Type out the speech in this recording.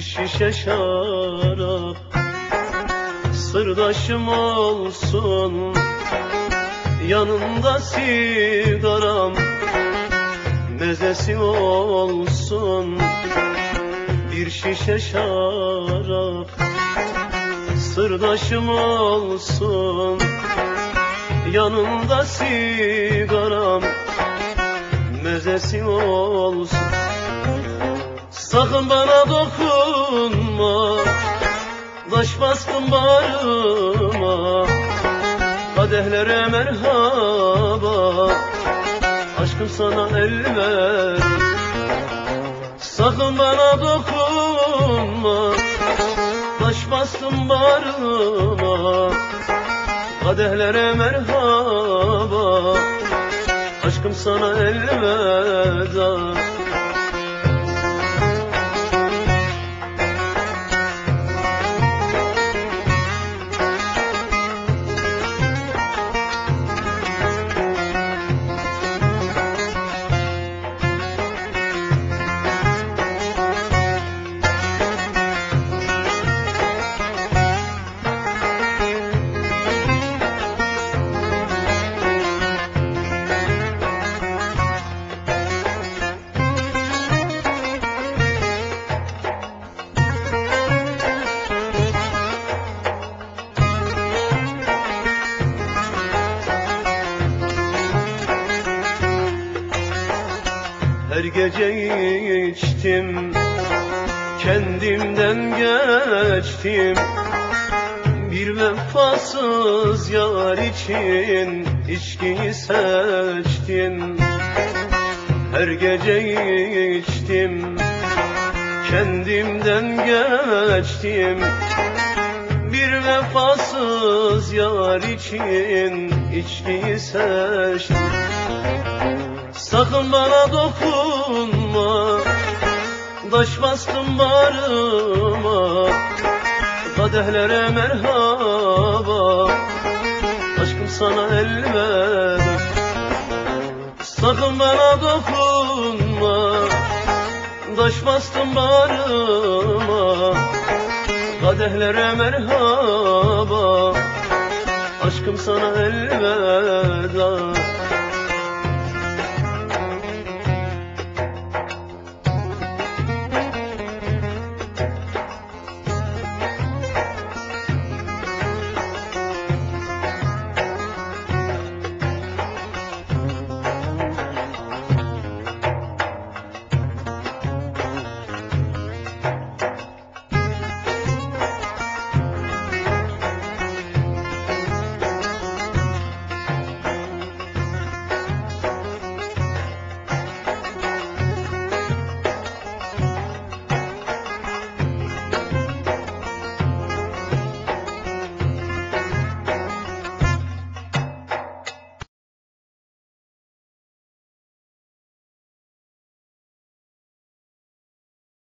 şişe şarap. Sırdaşım olsun Yanında sigaram. Mezesi olsun Bir şişe şarap. Sırdaşım olsun Yanında sigaram. Mezesi olsun Sakın bana dokunma. Taş bastın bağrıma Kadehlere merhaba. Aşkım sana el ver. Sakın bana dokunma. Taş bastın bağrıma Kadehlere merhaba. Aşkım sana elveda gece içtim. Kendimden geçtim. Bir vefasız yar için içkiyi seçtim. Her gece içtim. Kendimden geçtim. Bir vefasız yar için içkiyi seçtim. Sakın bana dokunma Taş bastım bağrıma Kadehlere merhaba. Aşkım sana elveda. Sakın bana dokunma. Taş bastım bağrıma Kadehlere merhaba. Aşkım sana elveda